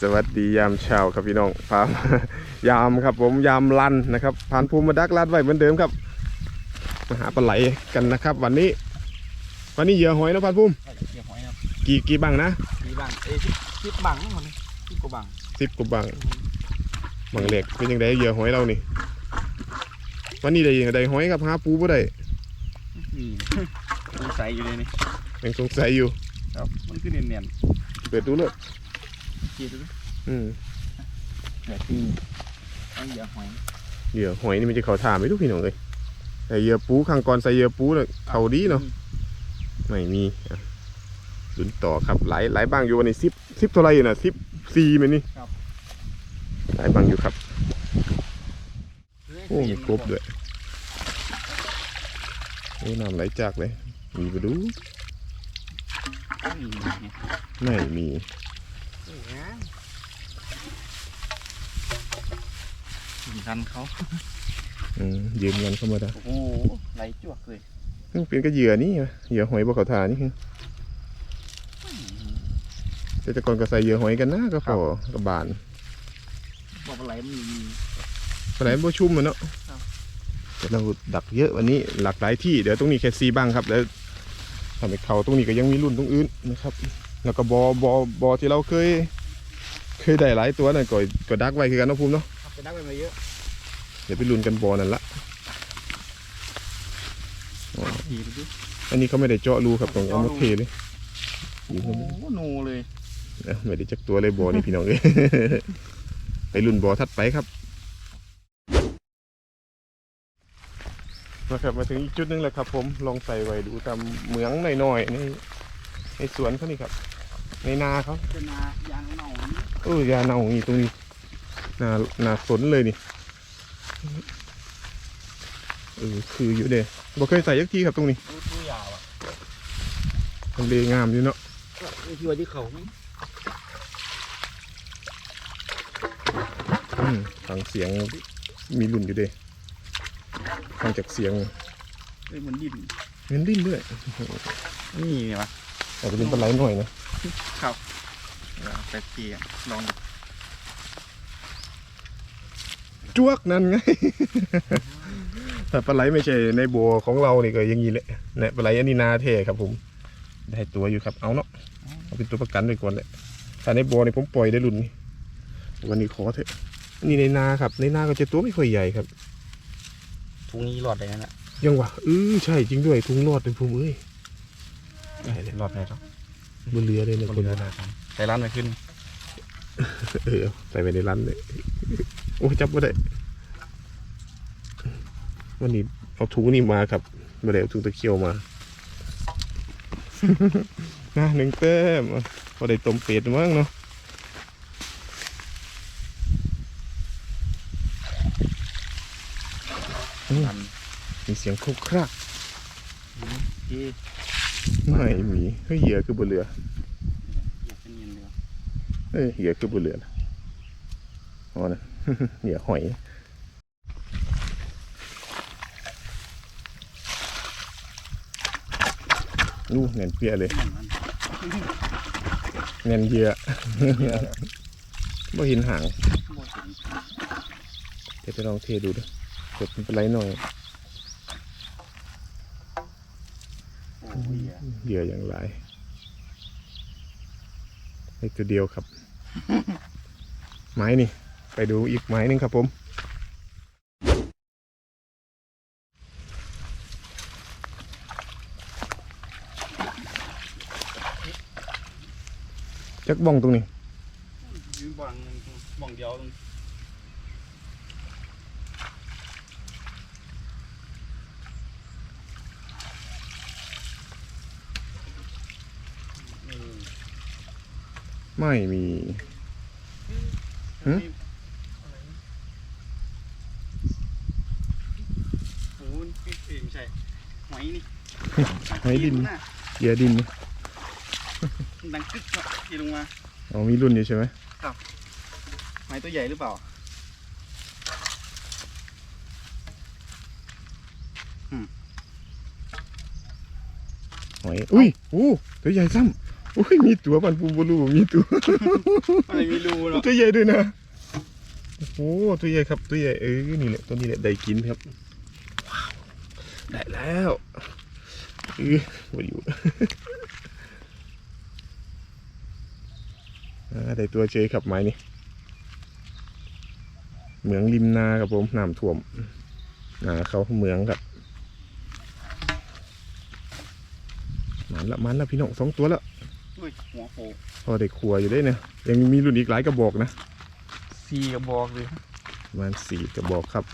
สวัสดียามเช้าครับพี่น้องพามยามครับผมยามลันนะครับ ผ่านภูมิมาดักลัดไว้เหมือนเดิมครับมาหาปลาไหลกันนะครับ วันนี้ วันนี้เหยื่อหอยนะพันภูมิเกี่ยวหอยครับกี่กี่บังนะมีบังเอ้ยชิชิบังมันชิกบังสิบกว่าบังบังเหล็กเป็นยังไงเหยื่อหอยเรานี่ วันนี้ได้ยังได้หอยครับหาปูบ่ได้นี่มันใสอยู่เลยนี่ยังสงสัยอยู่ครับมันคือเนียนเปิดดูเลย ๆคิดดูดิอืมแบบนี้เอาเหยื่อหอยเหยื่อหอยนี่มันจะเขาถามไม่ทุกพี่น้องเลยแต่เหยื่อปูข้างก่อนใส่เหยื่อปูเลยเขาดีเนาะไม่มีอะลุ้นต่อครับหลายหลายบางอยู่วันนี้สิบสิบเท่าไหรอยู่นะสิบสี่มันนี่หลายบางอยู่ครับโอ้มีครบด้วยโอ้น้ำไหลจากเลยมีไปดูนี่ไงไม่มี สำคัญเขาอืมยืมเงินเข้ามาได้โอ้โหไหลจวกเลยมันเป็นก็เหยื่อนี่ไงเหยื่อหอยบกเขาทานี่คือแต่แต่ก่อนก็ใส่เหยื่อหอยกันนะก็พอกระบาลบอกว่าไหลมันมีอะไรบ่ชุ่มมันเนาะครับแต่เราดักเยอะวันนี้หลากหลายที่เดี๋ยวตรงนี้แค่ซีบ้างครับแล้วทำให้เขาตรงนี้ก็ยังมีรุ่นตรงอื่นนะครับ แล้วก็บอบอบอที่เราเคย เคยได้หลายตัวนั่นก็ก็ดักไว้คือกันเนาะภูมิเนาะครับจะได้ไปมาเยอะเดี๋ยวไปลุ้นกันบอนั่นละทีดูดิอันนี้เขาไม่ได้เจาะรูครับตรงเอามาเทเลยโอ้โหหนูเลยเอ้าไม่ได้จักตัวเลยบอนี่พี่น้องเลยไปลุ้นบอทัดไปครับนะครับมาถึงอีกจุดหนึงแล้วครับ ผมลองใส่ไว้ดูตามเหมืองหน่อยๆใน ในสวนเขานี่ครับ ในนาเขาเป็นนายางเน่าๆนี่เออยาเน่าอย่างนี้ตรงนี้นานาสนเลยนี่เออคืออยู่เด้บ่เคยใส่ยักทีครับตรงนี้ตัวตัวยาวอะทำเลงามอยู่เนาะนี่ที่ว่าที่เขานี่อืมฟังเสียงมีรุ่นอยู่เด้ฟังจากเสียงเอ้ยมันดิ้นเงินดิ้นด้วยนี่ไงวะ อาจจะเป็นปลาไหลหน่อยนะเดี๋ยวไปเปียลองดูจวกนั่นไงถ้าปลาไหลไม่ใช่ในบัวของเรานี่ก็อยังงี้แหละเนี่ยปลาไหลอันนี้นาเท่ครับผม ได้ตัวอยู่ครับ เอาเนาะ เอาเป็นตัวประกันไปก่อนเลยถ้าในบัวนี่ผมปล่อยได้รุ่นนี้วันนี้ขอเถอะอันนี่ในนาครับ ในนาก็จะตัวไม่ค่อยใหญ่ครับ ทุงนี้หลอดได้นั่นแหละยังวะเออใช่จริงด้วยทุงรอดเป็นภูมิเอ้ย ได้เลยหลอดได้หรอบนเรือเลยนะคนคนเดียวได้ครับใส่ร้านไปขึ้นเออเอาใส่ไปในร้านเลยโอ้จับไม่ได้วันนี้เอาถุงนี่มาครับไม่ได้เอาถุงตะเคียวมานะหนึ่งแต้มอะพอได้ต้มเป็ดมั้งเนาะทันมีเสียงครุกครักที่ ไม่มีเฮ้ยเหยื่อคือบนเรืออยากเป็นเงินเดือเอ้ยเหยื่อคือบนเรือนะอ๋อนะเหยื่อหอยนู่แน่นเปียเลยมันแน่นเหยื่อบ่เห็นหางบ่ถึงเดี๋ยวจะลองเทดูด้วยกดมันเป็นไรหน่อย โอ้ยอะ เหยื่ออย่างไรในตัวเดียวครับ ไม้นี่ ไปดูอีกไม้หนึงครับผมจักบ้องตรงนี้ยืมบังบังเดียวอืม ไม่มีหึโอ้ยพี่เองใช่หอยนี่หอยดินะเหยื่อดินดังกึกอะที่ลงมาอ๋อมีรุ่นอยู่ใช่ไหมหอยตัวใหญ่หรือเปล่าหอยอุ้ยอู้ตัวใหญ่ซ้ โอ้ยมีตัวพันปูบลูมีตัวอะไรมีรูเนาะตัวใหญ่ด้วยนะโอ้โหตัวใหญ่ครับตัวใหญ่เออนี่แหละตัวนี้แหละได้กินครับว้าวได้แล้วเออมาอยู่อ่าได้ตัวเจยครับไม้นี่เหมืองริมนาครับผมน้ำท่วมนาเขาเหมืองครับมันละมันละพี่น้องสองตัวแล้วอุ้ ยหัวโผล่พอได้ครัวอยู่ได้เนี่ย ยังมีรุ่นอีกหลายกระบอกนะสี่กระบอกเลยประมาณสี่กระบอกครับ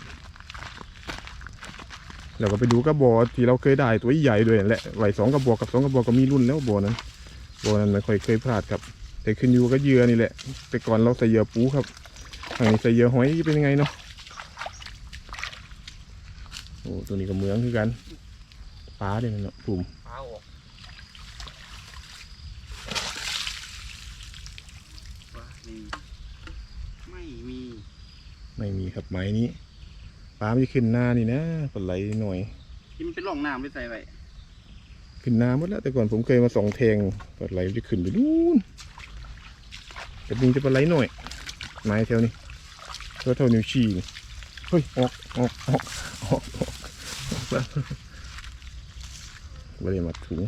เราก็ไปดูกระบอกที่เราเคยได้ตัวใหญ่ด้วยนั่นแหละไหวสองกระบอกกับสองกระบอกก็มีรุ่นแล้วบ่อนั้นบ่อนั้นไม่ค่อยเคยพลาดครับ แต่ขึ้นอยู่กับเหยื่อนี่แหละ แต่ก่อนเราใส่เหยื่อปูครับทางนี้ใส่เหยื่อหอยเป็นยังไงเนาะโอ้ตัวนี้ก็เหมืองคือกันปลาเนี่ยเนาะปุ่มฟ้าออก ว้านี่ไม่มีไม่มีครับไม้นี้ปลาไม่ได้ขึ้นหน้านี่นะปลาไหลหน่อยที่มันเป็นร่องน้ำไม่ใส่ไว้ขึ้นน้ำหมดแล้วแต่ก่อนผมเคยมาส่องแทงปลาไหลมันจะขึ้นไปนู่นแต่นี่จะปลาไหลหน่อย ไม้แถวนี้เท่าเท่านิ้วชี้นี่เฮ้ยออกออกออกออกออกออกแล้วไม่ได้มาถุง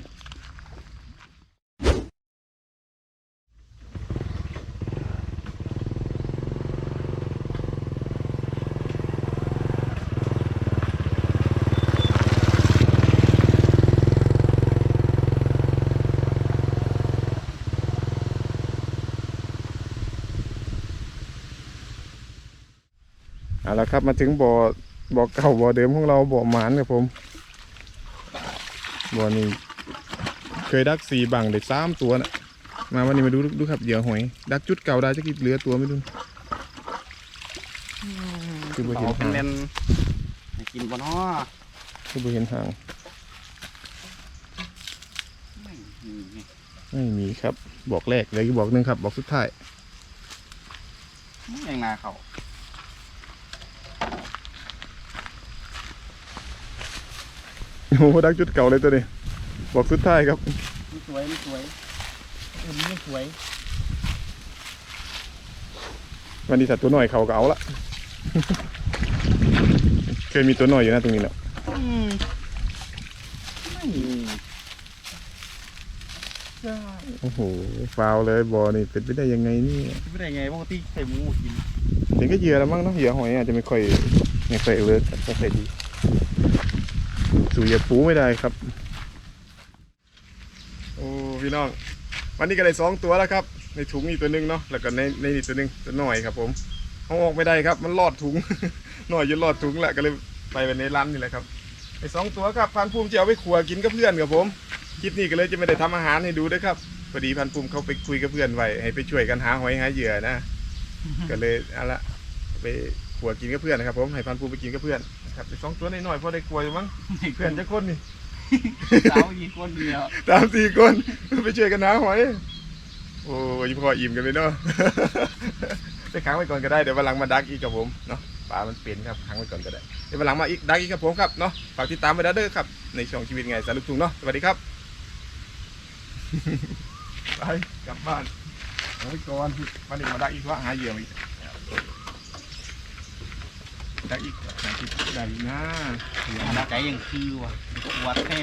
เอาละครับมาถึงบ่อบ่อเก่าบ่อเดิมของเราบ่อหมานครับผมบ่อนี้เคยดักสี่บังได้สามตัวนะมาวันนี้มาดูดูครับเหยื่อหอย ดักจุดเก่าได้จะกี่เหลือตัวไม่รู้คือบ่เห็นต่อเป็นหางเลนให้กินบ่เนาะคือบ่เห็นหางไม่มีไม่มีครับบอกแรกเลยบอกหนึ่งครับ บอกสุดท้ายไม่ยังนาเขา โอ้โหดักจุดเก่าเลยตัวนี้ บอกสุดท้ายครับไม่สวยไม่สวยเออไม่สวยวันนี้สัตว์ตัวหน่อยเขาก็เอาละ เคยมีตัวหน่อยอยู่นะตรงนี้แหละอืมไม่มีจ้าโอ้โหฟาวเลยบอนี่เป็นไปได้ยังไงนี่ไม่ได้ไงปกติใส่หมูกินเห็นก็เหยื่อแล้วมั้งเนาะเหยื่อหอยอาจจะไม่ค่อยไม่ค่อยเลิศไม่ค่อยดี สู่เหยื่อปูไม่ได้ครับ โอ้พี่น้อง วันนี้ก็ได้สองตัวแล้วครับ ในถุงมีตัวหนึงเนาะแล้วก็ในในนี่ตัวหนึงตัวหน่อยครับ ผมเอาออกไม่ได้ครับ มันลอดถุงหน่อยจนลอดถุงแหละก็เลยไปไปในร้านนี่แหละครับไอ้สองตัวครับพันภูมิจะเอาไปขัวกินกับเพื่อนครับผมคลิปนี้ก็เลยจะไม่ได้ทำอาหารให้ดูด้วยครับพอดีพันภูมิเขาไปคุยกับเพื่อนไว้ให้ไปช่วยกันหาหอยหาเหยื่อนะก็เลยเอาละไปขัวกินกับเพื่อนนะครับ ผมให้พันภูมิไปกินกับเพื่อน ครับไอ้สองตัวน้อยๆพอได้ขัวอยู่มั้งเพื่อนจะคนนี่สาวยิงคนเดียวสามสี่คนไปช่วยกันหาหอย โอ้ยพออิ่มกันเลยเนาะไปค้างไว้ก่อนก็ได้เดี๋ยววันหลังมาดักอีกกับผมเนาะปลามันเปลี่ยนครับค้างไว้ก่อนก็ได้เดี๋ยววันหลังมาอีกดักอีกกับผมครับเนาะฝากติดตามไปได้เด้อครับในช่องชีวิตไงสารลูกทุ่งเนาะสวัสดีครับไปกลับบ้านเอาไว้ก่อนมาหนึ่งมาดักอีกว่าหาเหยื่อมาอีก ดักอีกหาที่ได้อีกนะเหยื่อใจยังคิวอะปวดแค่